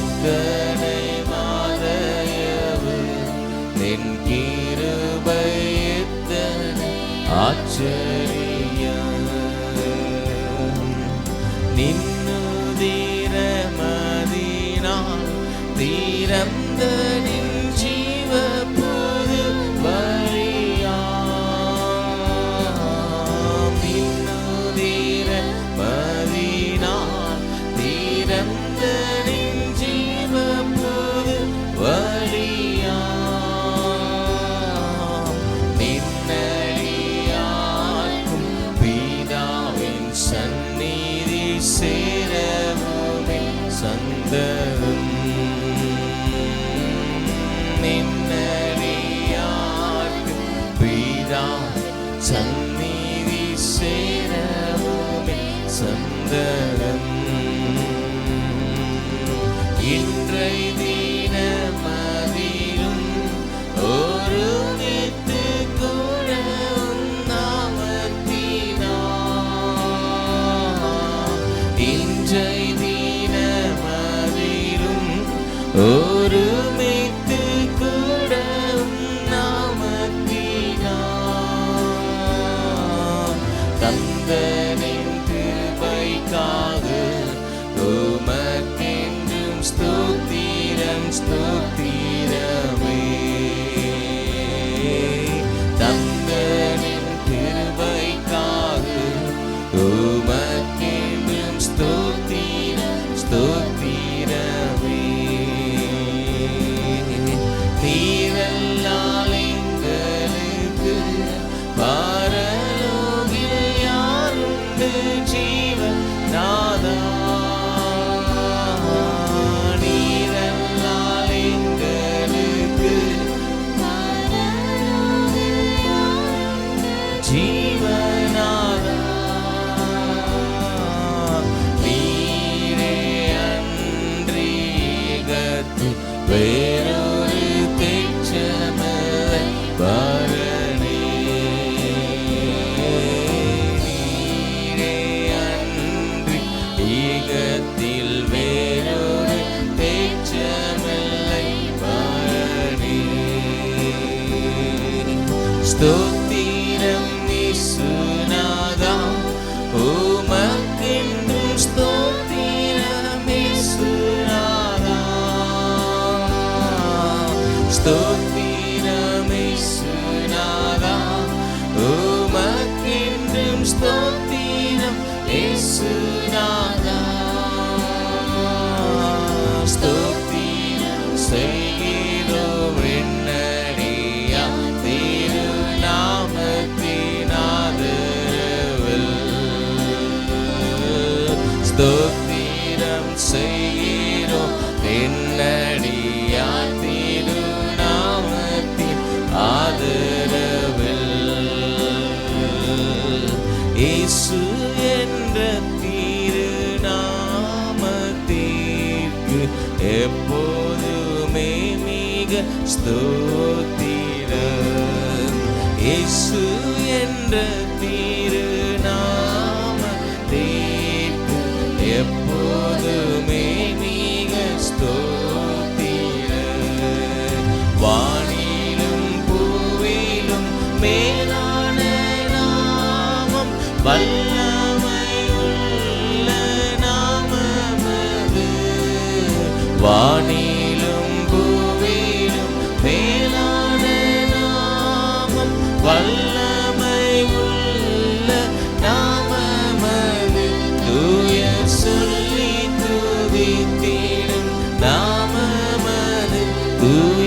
எத்தனை மாதையவு நின் கிருபை எத்தனை ஆச்சரியம். நின்னுதிரமதினால் தீரந்த நீ സന്നിധി സേനവും സന്ദനം stood இயேசு என்ற திருநாமத்திற்கு எப்போதுமே மிக என்ற தீர் வானிலும் பூவிலும் மேலான நாமம் வல்லமை உள்ள நாமமது தூய சொல்லி துதித்திடும் நாமமது தூய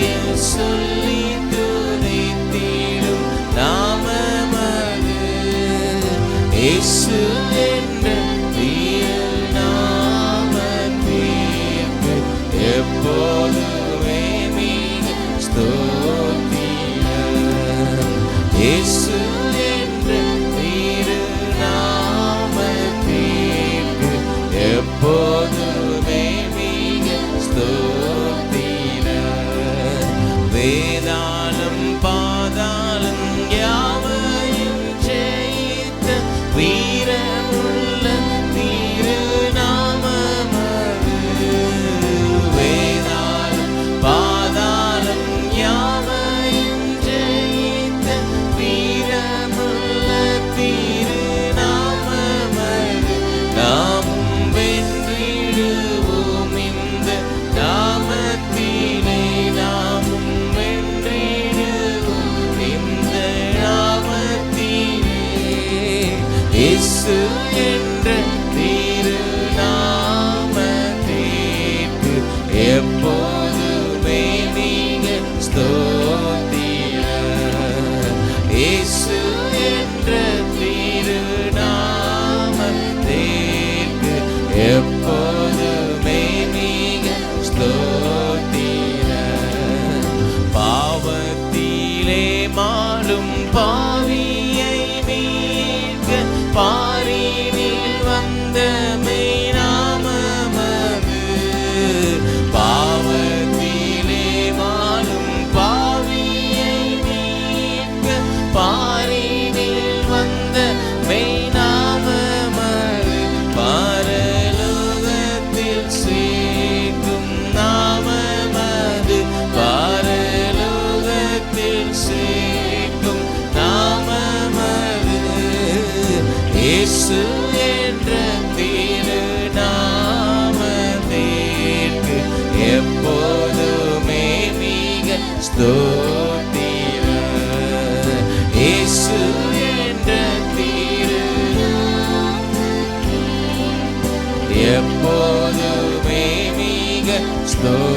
Senhor.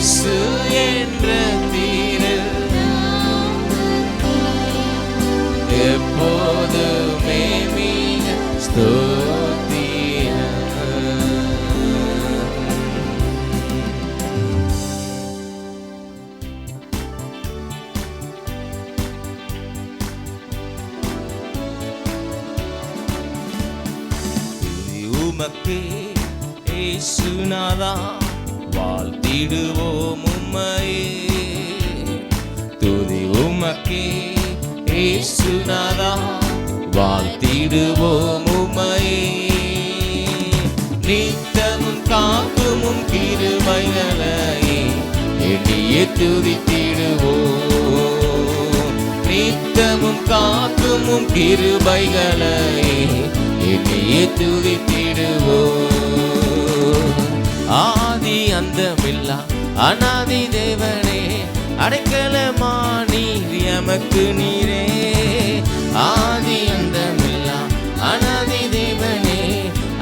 இயேசு வாழ்த்திடுவோம் உமை. நித்தமும் காக்குமும் கிருபைகளையே எண்ணியே துதித்திடுவோம் நித்தமும் காக்குமும் கிருபைகளையே எண்ணியே துதித்திடுவோம் ஆதி அந்தமில்லா அனாதி தேவனே அடைக்கலமா நீர் எமக்கு நீரே. ஆதி அந்தமில்லா அனாதி தேவனே.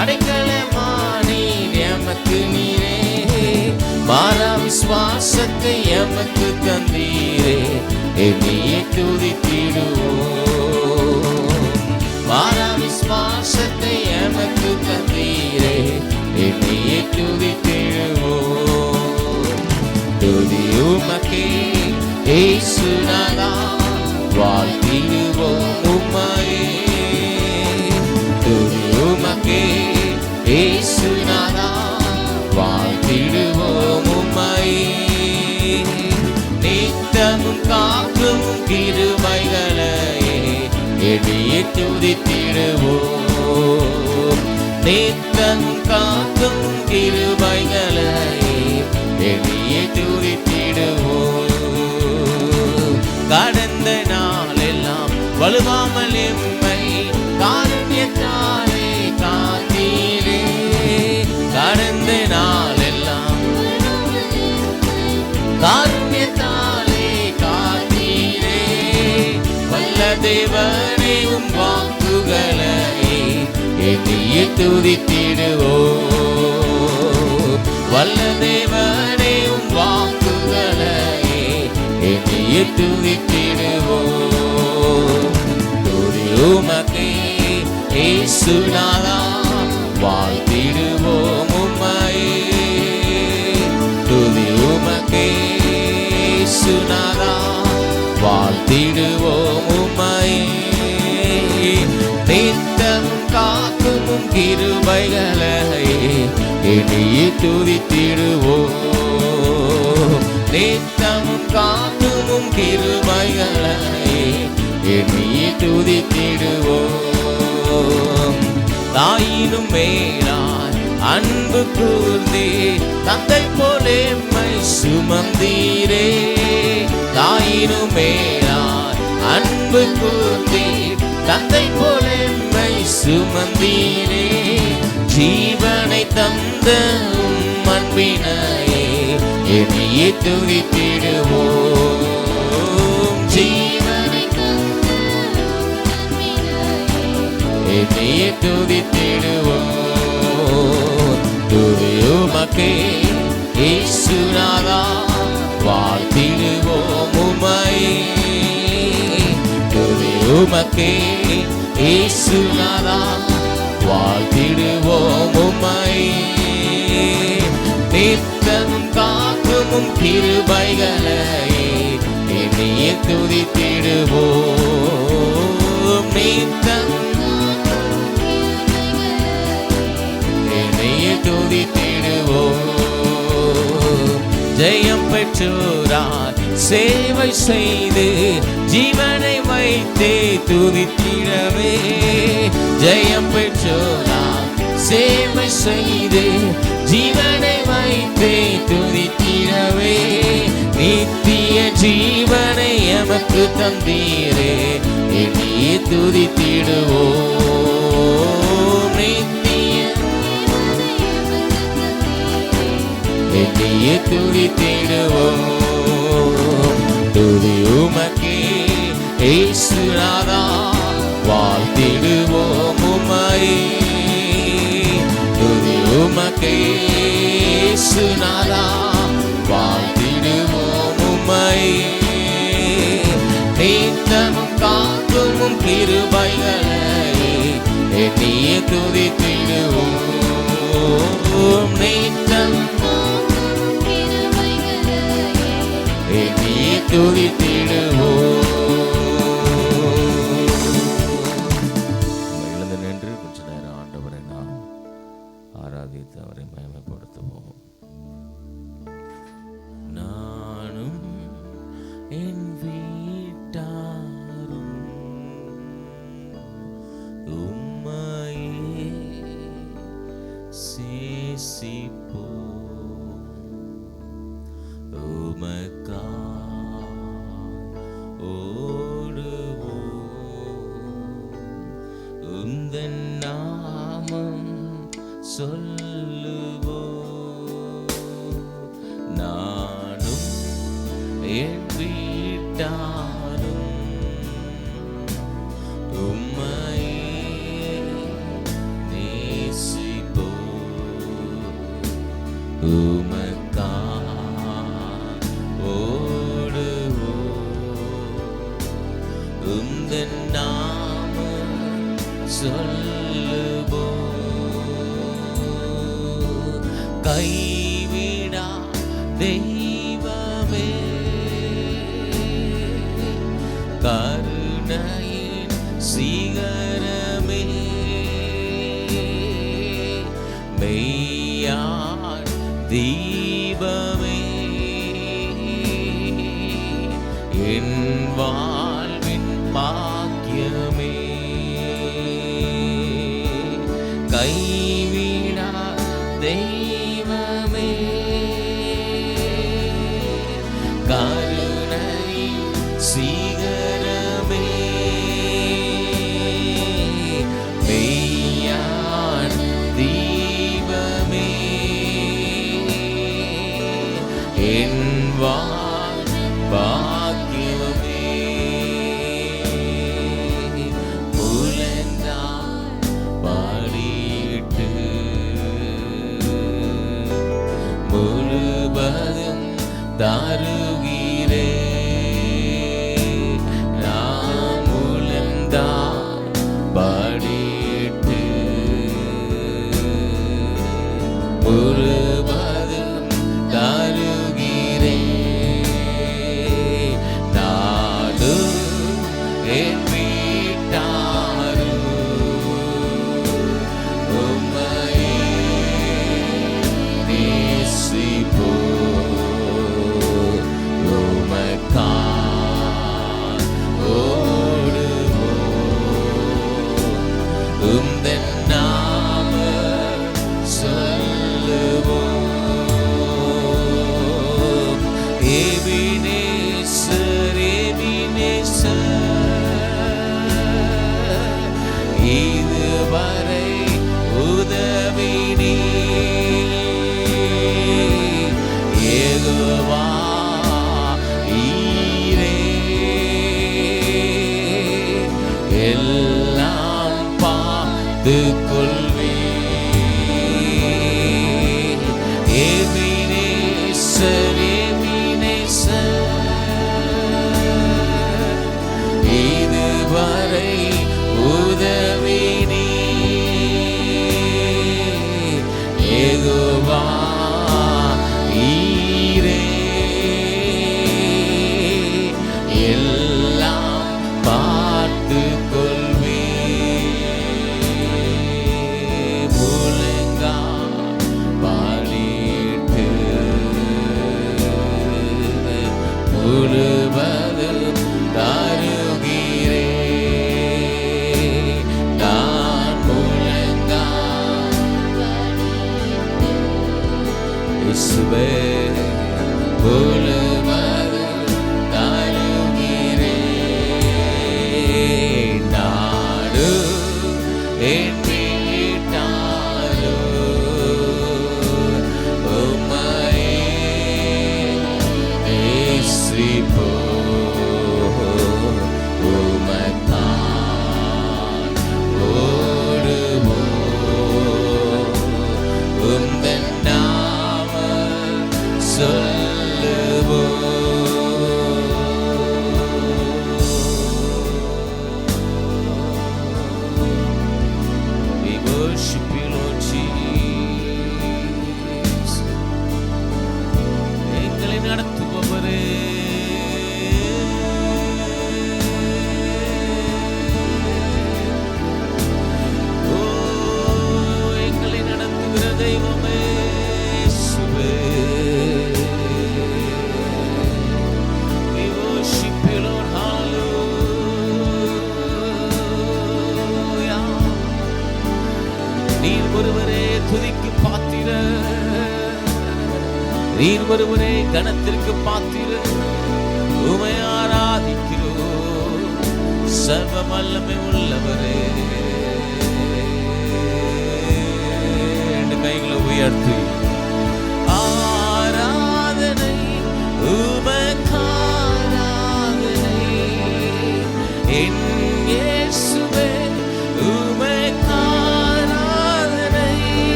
அடைக்கலமா நீர் எமக்கு நீரே. மாறா விசுவாசத்தை எமக்கு தந்தீரே. என்னையே துதித்திடுவோம் மாறா விசுவாசத்தை எமக்கு தந்தீரே. என்னையே துதித்திடுவோம் துதி உமக்கே ஏசுநாதா வாழ்த்திடுவோம் உம்மையே துதி உமக்கே ஏசுநாதா வாழ்த்திடுவோம் உம்மையே நித்தமும் காக்கும் கிருமைகளையே எளிய துதித்திடுவோம் நித்தம் காக்கும் கிருமைகளையே துதித்திடுவோம் கடந்த நாளெல்லாம் வலுவாமல் எம்மை காருண்யத்தாலே காத்தீரே. கடந்த நாளெல்லாம் காருண்யத்தாலே காத்தீரே. வல்ல தேவனே உம் வாக்குகளை எண்ணிய துதித்திடுவோ எண்ணிய துதி உமக்கே ஏசுநாதா வாழ்த்திடுவோம் உம்மையே. துதி உமக்கே சுனாதா வாழ்த்திடுவோம் உம்மையே. நித்தம் காக்கும் கிருபைகளை எண்ணியே துதித்திடுவோம். நித்தம் கா கிருபைகளை எண்ணியே துதித்திடுவோம். தாயினும் மேலாய் அன்பு கூர்ந்தே தந்தை போலே மை சுமந்தீரே. தாயினும் மேலாய் அன்பு கூர்ந்தே தந்தை போலே மை சுமந்தீரே. ஜீவனை தந்த உம் அன்பினையே என்னையே துதித்திடுவோம். என்னையே துதித்திடுவோம். துதியுமக்கே ஈசுநாதா வாழ்த்திடுவோம் உமை துதியுமக்கே ஈசுநாதா வாழ்த்திடுவோம் உமை நித்தம் காக்கும் கிருபைகளை என்னையே துதித்திடுவோம். நித்தம் என்னையே துதித்திடுவோம் ஜெயம் பெற்றோராய் சேவை செய்து ஜீவனை வைத்தே துதித்திடவே ஜெயம் பெற்றோராய் சேவை செய்து ஜீவனை வைத்தே துதித்திடவே நித்திய ஜீவனை எமக்கு தந்தீரே. என்னையே துதித்திடுவோம் நித்திய என்னையே துதி தேடுவோம். துதி உமக்கே ஏசுநாதா வாழ்த்திடுவோம் உமை துதி உமக்கே ஏசுநாதா வாழ்த்திடுவோம் உமை நீத்தமும் காக்கும் கிருபைகளை என்னையே துதி தேடுவோம். நீத்தம் துதித்திடுவோம். Oh. the தருகிறே But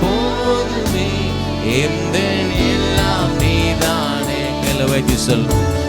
போதுமே. எந்த எல்லாம் நீதானே. கையில சொல்லும்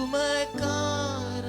ഉമകാരാധന